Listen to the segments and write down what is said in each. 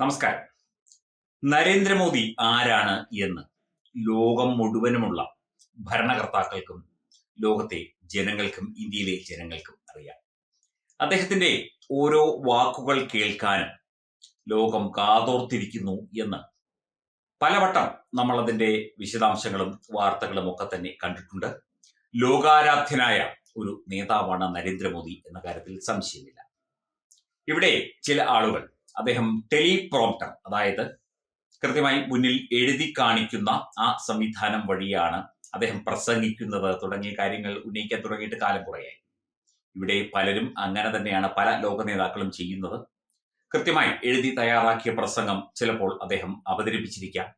നമസ്കാരം. നരേന്ദ്രമോദി ആരാണ് എന്ന് ലോകം മുഴുവനുമുള്ള ഭരണകർത്താക്കൾക്കും ലോകത്തെ ജനങ്ങൾക്കും ഇന്ത്യയിലെ ജനങ്ങൾക്കും അറിയാം. അദ്ദേഹത്തിന്റെ ഓരോ വാക്കുകൾ കേൾക്കാനും ലോകം കാതോർത്തിരിക്കുന്നു എന്ന് പലവട്ടം നമ്മൾ അതിന്റെ വിശദാംശങ്ങളും വാർത്തകളും ഒക്കെ തന്നെ കണ്ടിട്ടുണ്ട്. ലോകാരാധ്യനായ ഒരു നേതാവാണ് നരേന്ദ്രമോദി എന്ന കാര്യത്തിൽ സംശയമില്ല. ഇവിടെ ചില ആളുകൾ അദ്ദേഹം ടെലിപ്രോംപ്റ്റർ അതായത് കൃത്യമായി മുന്നിൽ എഴുതി കാണിക്കുന്ന ആ സംവിധാനം വഴിയാണ് അദ്ദേഹം പ്രസംഗിക്കുന്നത് തുടങ്ങിയ കാര്യങ്ങൾ ഉന്നയിക്കാൻ തുടങ്ങിയിട്ട് കാലം കുറയായി. ഇവിടെ പലരും അങ്ങനെ തന്നെയാണ് പല ലോക നേതാക്കളും ചെയ്യുന്നത്. കൃത്യമായി എഴുതി തയ്യാറാക്കിയ പ്രസംഗം ചിലപ്പോൾ അദ്ദേഹം അവതരിപ്പിച്ചിരിക്കാം.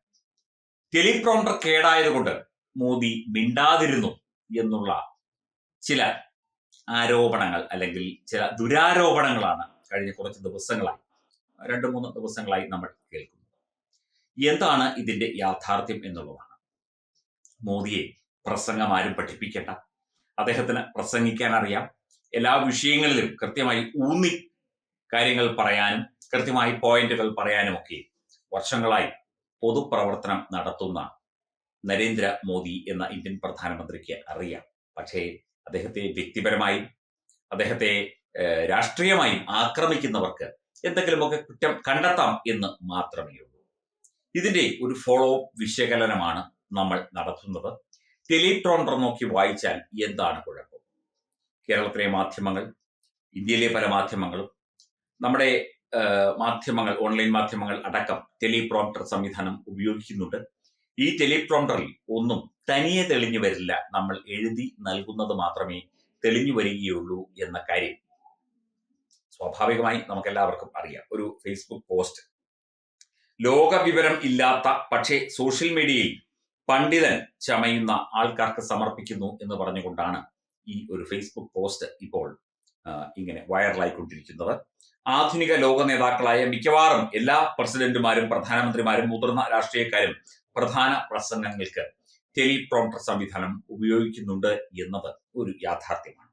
ടെലിപ്രോംപ്റ്റർ കേടായതുകൊണ്ട് മോദി മിണ്ടാതിരുന്നു എന്നുള്ള ചില ആരോപണങ്ങൾ അല്ലെങ്കിൽ ചില ദുരാരോപണങ്ങളാണ് കഴിഞ്ഞ കുറച്ച് ദിവസങ്ങളായി രണ്ട് മൂന്ന് ദിവസങ്ങളായി നമ്മൾ കേൾക്കുന്നത് എന്താണ് ഇതിന്റെ യാഥാർത്ഥ്യം എന്നുള്ളതാണ്. മോദിയെ പ്രസംഗം ആരും പഠിപ്പിക്കേണ്ട. അദ്ദേഹത്തിന് പ്രസംഗിക്കാൻ അറിയാം. എല്ലാ വിഷയങ്ങളിലും കൃത്യമായി ഊന്നി കാര്യങ്ങൾ പറയാനും കൃത്യമായി പോയിന്റുകൾ പറയാനും ഒക്കെ വർഷങ്ങളായി പൊതുപ്രവർത്തനം നടത്തുന്ന നരേന്ദ്ര മോദി എന്ന ഇന്ത്യൻ പ്രധാനമന്ത്രിക്ക് അറിയാം. പക്ഷേ അദ്ദേഹത്തെ വ്യക്തിപരമായും അദ്ദേഹത്തെ രാഷ്ട്രീയമായും ആക്രമിക്കുന്നവർക്ക് എന്തെങ്കിലുമൊക്കെ കുറ്റം കണ്ടെത്താം എന്ന് മാത്രമേ ഉള്ളൂ. ഇതിന്റെ ഒരു ഫോളോ അപ്പ് വിശകലനമാണ് നമ്മൾ നടത്തുന്നത്. ടെലിട്രോണ്ടർ നോക്കി വായിച്ചാൽ എന്താണ് കുഴപ്പം? കേരളത്തിലെ മാധ്യമങ്ങൾ ഇന്ത്യയിലെ പല മാധ്യമങ്ങളും നമ്മുടെ മാധ്യമങ്ങൾ ഓൺലൈൻ മാധ്യമങ്ങൾ അടക്കം ടെലിപ്രോംപ്റ്റർ സംവിധാനം ഉപയോഗിക്കുന്നുണ്ട്. ഈ ടെലിപ്രോംപ്റ്ററിൽ ഒന്നും തനിയെ തെളിഞ്ഞു വരില്ല. നമ്മൾ എഴുതി നൽകുന്നത് മാത്രമേ തെളിഞ്ഞു വരികയുള്ളൂ എന്ന കാര്യം സ്വാഭാവികമായി നമുക്കെല്ലാവർക്കും അറിയാം. ഒരു ഫേസ്ബുക്ക് പോസ്റ്റ് ലോകവിവരം ഇല്ലാത്ത പക്ഷേ സോഷ്യൽ മീഡിയയിൽ പണ്ഡിതൻ ചമയുന്ന ആൾക്കാർക്ക് സമർപ്പിക്കുന്നു എന്ന് പറഞ്ഞുകൊണ്ടാണ് ഈ ഒരു ഫേസ്ബുക്ക് പോസ്റ്റ് ഇപ്പോൾ ഇങ്ങനെ വൈറലായിക്കൊണ്ടിരിക്കുന്നത് ആധുനിക ലോക നേതാക്കളായ മിക്കവാറും എല്ലാ പ്രസിഡന്റുമാരും പ്രധാനമന്ത്രിമാരും മുതിർന്ന രാഷ്ട്രീയക്കാരും പ്രധാന പ്രസംഗങ്ങൾക്ക് ടെലിപ്രോംപ്റ്റർ സംവിധാനം ഉപയോഗിക്കുന്നുണ്ട് എന്നത് ഒരു യാഥാർത്ഥ്യമാണ്.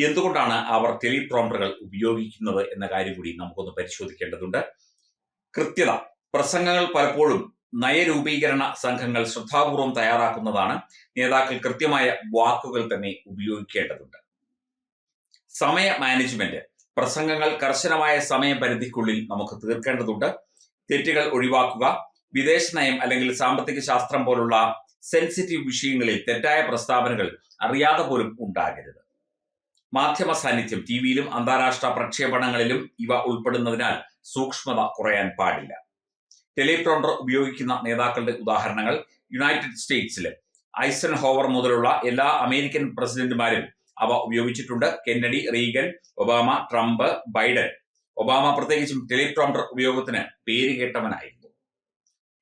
എന്തുകൊണ്ടാണ് അവർ ടെലിപ്രോംപ്റ്ററുകൾ ഉപയോഗിക്കുന്നത് എന്ന കാര്യം കൂടി നമുക്കൊന്ന് പരിശോധിക്കേണ്ടതുണ്ട്. കൃത്യത. പ്രസംഗങ്ങൾ പലപ്പോഴും നയരൂപീകരണ സംഘങ്ങൾ ശ്രദ്ധാപൂർവം തയ്യാറാക്കുന്നതാണ്. നേതാക്കൾ കൃത്യമായ വാക്കുകൾ തന്നെ ഉപയോഗിക്കേണ്ടതുണ്ട്. സമയ മാനേജ്മെന്റ്. പ്രസംഗങ്ങൾ കർശനമായ സമയപരിധിക്കുള്ളിൽ നമുക്ക് തീർക്കേണ്ടതുണ്ട്. തെറ്റുകൾ ഒഴിവാക്കുക. വിദേശ നയം അല്ലെങ്കിൽ സാമ്പത്തിക ശാസ്ത്രം പോലുള്ള സെൻസിറ്റീവ് വിഷയങ്ങളിൽ തെറ്റായ പ്രസ്താവനകൾ അറിയാതെ പോലും ഉണ്ടാകരുത്. മാധ്യമ സാന്നിധ്യം ടി വിയിലും അന്താരാഷ്ട്ര പ്രക്ഷേപണങ്ങളിലും ഇവ ഉൾപ്പെടുന്നതിനാൽ സൂക്ഷ്മത കുറയാൻ പാടില്ല. ടെലിപ്രോണ്ടർ ഉപയോഗിക്കുന്ന നേതാക്കളുടെ ഉദാഹരണങ്ങൾ യുണൈറ്റഡ് സ്റ്റേറ്റ്സിലെ ഐസൻ ഹോവർ മുതലുള്ള എല്ലാ അമേരിക്കൻ പ്രസിഡന്റുമാരും അവ ഉപയോഗിച്ചിട്ടുണ്ട്. Kennedy Reagan Obama Trump Biden. Obama പ്രത്യേകിച്ചും ടെലിപ്രോംപ്റ്റർ ഉപയോഗത്തിന് പേര് കേട്ടവനായിരുന്നു.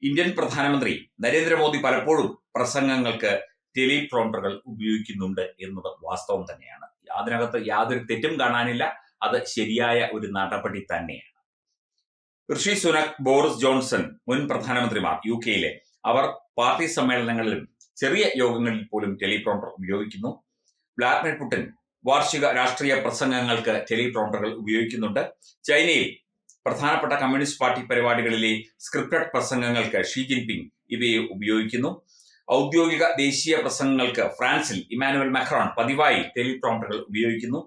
ഇന്ത്യൻ പ്രധാനമന്ത്രി നരേന്ദ്രമോദി പലപ്പോഴും പ്രസംഗങ്ങൾക്ക് ടെലിപ്രോംപ്റ്ററുകൾ ഉപയോഗിക്കുന്നുണ്ട് എന്നത് വാസ്തവം തന്നെയാണ്. അതിനകത്ത് യാതൊരു തെറ്റും കാണാനില്ല. അത് ശരിയായ ഒരു നടപടി തന്നെയാണ്. ഋഷി സുനക് ബോറിസ് ജോൺസൺ മുൻ പ്രധാനമന്ത്രിമാർ യു കെയിലെ അവർ പാർട്ടി സമ്മേളനങ്ങളിലും ചെറിയ യോഗങ്ങളിൽ പോലും ടെലിപ്രോണ്ടർ ഉപയോഗിക്കുന്നു. വ്ളാഡിമിർ പുടിൻ വാർഷിക രാഷ്ട്രീയ പ്രസംഗങ്ങൾക്ക് ടെലിപ്രോണ്ടറുകൾ ഉപയോഗിക്കുന്നുണ്ട്. ചൈനയിൽ പ്രധാനപ്പെട്ട കമ്മ്യൂണിസ്റ്റ് പാർട്ടി പരിപാടികളിലെ സ്ക്രിപ്റ്റഡ് പ്രസംഗങ്ങൾക്ക് ഷീ ജിൻപിങ് ഇവയെ ഉപയോഗിക്കുന്നു. ഔദ്യോഗിക ദേശീയ പ്രസംഗങ്ങൾക്ക് ഫ്രാൻസിൽ ഇമാനുവൽ മെക്രോൺ പതിവായി ടെലിപ്രോംപ്റ്ററുകൾ ഉപയോഗിക്കുന്നു.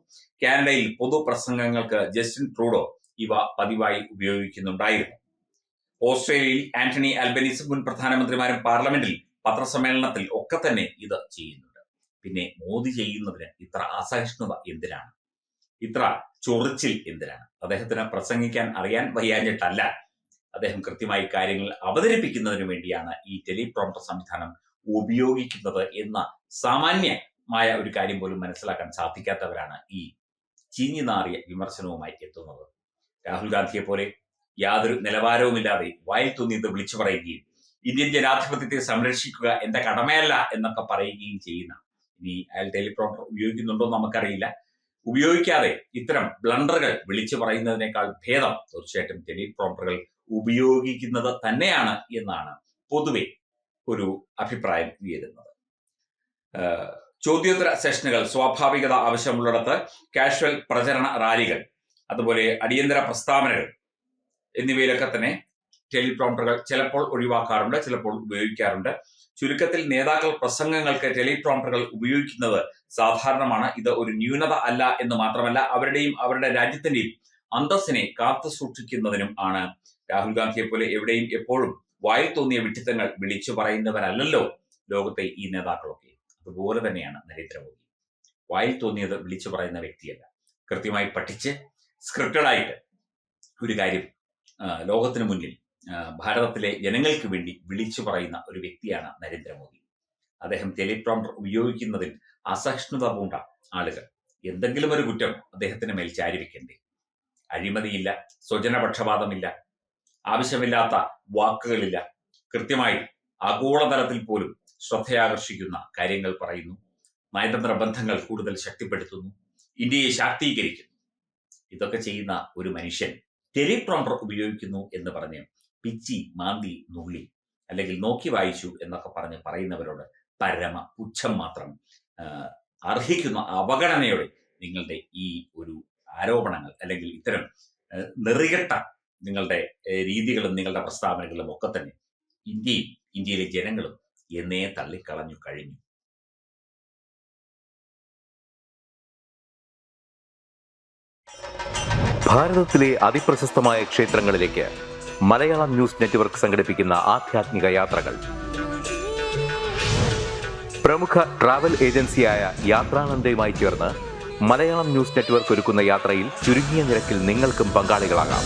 കാനഡയിൽ പൊതുപ്രസംഗങ്ങൾക്ക് ജസ്റ്റിൻ ട്രൂഡോ ഇവ പതിവായി ഉപയോഗിക്കുന്നുണ്ടായിരുന്നു. ഓസ്ട്രേലിയയിൽ ആന്റണി അൽബനീസ് മുൻ പ്രധാനമന്ത്രിമാരും പാർലമെന്റിൽ പത്രസമ്മേളനത്തിൽ ഒക്കെ തന്നെ ഇത് ചെയ്യുന്നുണ്ട്. പിന്നെ മോദി ചെയ്യുന്നതിന് ഇത്ര അസഹിഷ്ണുത എന്തിനാണ്? ഇത്ര ചൊറിച്ചിൽ എന്തിനാണ്? അദ്ദേഹത്തിന് പ്രസംഗിക്കാൻ അറിയാൻ വയ്യാഞ്ഞിട്ടല്ല. അദ്ദേഹം കൃത്യമായി കാര്യങ്ങൾ അവതരിപ്പിക്കുന്നതിന് വേണ്ടിയാണ് ഈ ടെലിപ്രോംപ്റ്റർ സംവിധാനം ഉപയോഗിക്കുന്നത് എന്ന സാമാന്യമായ ഒരു കാര്യം പോലും മനസ്സിലാക്കാൻ സാധിക്കാത്തവരാണ് ഈ ചീഞ്ഞു നാറിയ വിമർശനവുമായി എത്തുന്നത്. രാഹുൽ ഗാന്ധിയെ പോലെ യാതൊരു നിലവാരവുമില്ലാതെ വായിൽ തുന്നിയത് വിളിച്ചു പറയുകയും ഇന്ത്യൻ ജനാധിപത്യത്തെ സംരക്ഷിക്കുക എന്റെ കടമയല്ല എന്നൊക്കെ പറയുകയും ചെയ്യുന്ന ഇനി അയാൾ ടെലിപ്രോംപ്റ്റർ ഉപയോഗിക്കുന്നുണ്ടോ നമുക്കറിയില്ല. ഉപയോഗിക്കാതെ ഇത്തരം ബ്ലണ്ടറുകൾ വിളിച്ചു പറയുന്നതിനേക്കാൾ ഭേദം തീർച്ചയായിട്ടും ടെലിപ്രോംപ്റ്ററുകൾ ഉപയോഗിക്കുന്നത് തന്നെയാണ് എന്നാണ് പൊതുവെ ഒരു അഭിപ്രായം ഉയരുന്നത്. ചോദ്യോത്തര സെഷനുകൾ സ്വാഭാവികത ആവശ്യമുള്ളിടത്ത് കാഷ്വൽ പ്രചരണ റാലികൾ അതുപോലെ അടിയന്തര പ്രസ്താവനകൾ എന്നിവയിലൊക്കെ തന്നെ ടെലിപ്രോംപ്റ്ററുകൾ ചിലപ്പോൾ ഒഴിവാക്കാറുണ്ട് ചിലപ്പോൾ ഉപയോഗിക്കാറുണ്ട്. ചുരുക്കത്തിൽ നേതാക്കൾ പ്രസംഗങ്ങൾക്ക് ടെലിപ്രോംപ്റ്ററുകൾ ഉപയോഗിക്കുന്നത് സാധാരണമാണ്. ഇത് ഒരു ന്യൂനത അല്ല എന്ന് മാത്രമല്ല അവരുടെയും അവരുടെ രാജ്യത്തിന്റെയും അന്തസ്സിനെ കാത്തു സൂക്ഷിക്കുന്നതിനും ആണ്. രാഹുൽ ഗാന്ധിയെ പോലെ എവിടെയും എപ്പോഴും വായിൽ തോന്നിയ വിഡിത്തങ്ങൾ വിളിച്ചു പറയുന്നവരല്ലല്ലോ ലോകത്തെ ഈ നേതാക്കളൊക്കെ. അതുപോലെ തന്നെയാണ് നരേന്ദ്രമോദി. വായിൽ തോന്നിയത് വിളിച്ചു പറയുന്ന വ്യക്തിയല്ല. കൃത്യമായി പഠിച്ച് സ്ക്രിപ്റ്റഡായിട്ട് ഒരു കാര്യം ലോകത്തിന് മുന്നിൽ ഭാരതത്തിലെ ജനങ്ങൾക്ക് വേണ്ടി വിളിച്ചു പറയുന്ന ഒരു വ്യക്തിയാണ് നരേന്ദ്രമോദി. അദ്ദേഹം ടെലിപ്രോംപ്റ്റർ ഉപയോഗിക്കുന്നതിൽ അസഹിഷ്ണുത പൂണ്ട ആളുകൾ. എന്തെങ്കിലും ഒരു കുറ്റം അദ്ദേഹത്തിന് മേൽ ചാരിവെക്കണ്ടേ? അഴിമതിയില്ല സ്വജനപക്ഷപാതമില്ല ആവശ്യമില്ലാത്ത വാക്കുകളില്ല. കൃത്യമായി ആഗോളതലത്തിൽ പോലും ശ്രദ്ധയാകർഷിക്കുന്ന കാര്യങ്ങൾ പറയുന്നു. നയതന്ത്ര ബന്ധങ്ങൾ കൂടുതൽ ശക്തിപ്പെടുത്തുന്നു. ഇന്ത്യയെ ശാക്തീകരിക്കുന്നു. ഇതൊക്കെ ചെയ്യുന്ന ഒരു മനുഷ്യൻ ടെലിപ്രോംപ്റ്റർ ഉപയോഗിക്കുന്നു എന്ന് പറഞ്ഞ് പിച്ചി മാന്തി നുള്ളി അല്ലെങ്കിൽ നോക്കി വായിച്ചു എന്നൊക്കെ പറഞ്ഞ് പറയുന്നവരോട് പരമ പുച്ഛം മാത്രം അർഹിക്കുന്ന അവഗണനയോടെ നിങ്ങളുടെ ഈ ഒരു ആരോപണങ്ങൾ അല്ലെങ്കിൽ ഇത്തരം നെറികെട്ട നിങ്ങളുടെ രീതികളും നിങ്ങളുടെ പ്രസ്താവനകളും ഒക്കെ തന്നെ ഇന്ത്യയും ഇന്ത്യയിലെ ജനങ്ങളും എന്നേ തള്ളിക്കളഞ്ഞു കഴിഞ്ഞു. ഭാരതത്തിലെ അതിപ്രശസ്തമായ ക്ഷേത്രങ്ങളിലേക്ക് മലയാളം ന്യൂസ് നെറ്റ്വർക്ക് സംഘടിപ്പിക്കുന്ന ആധ്യാത്മിക യാത്രകൾ. പ്രമുഖ ട്രാവൽ ഏജൻസിയായ യാത്രാനന്ദയുമായി ചേർന്ന് മലയാളം ന്യൂസ് നെറ്റ്വർക്ക് ഒരുക്കുന്ന യാത്രയിൽ ചുരുങ്ങിയ നിരക്കിൽ നിങ്ങൾക്കും പങ്കാളികളാകാം.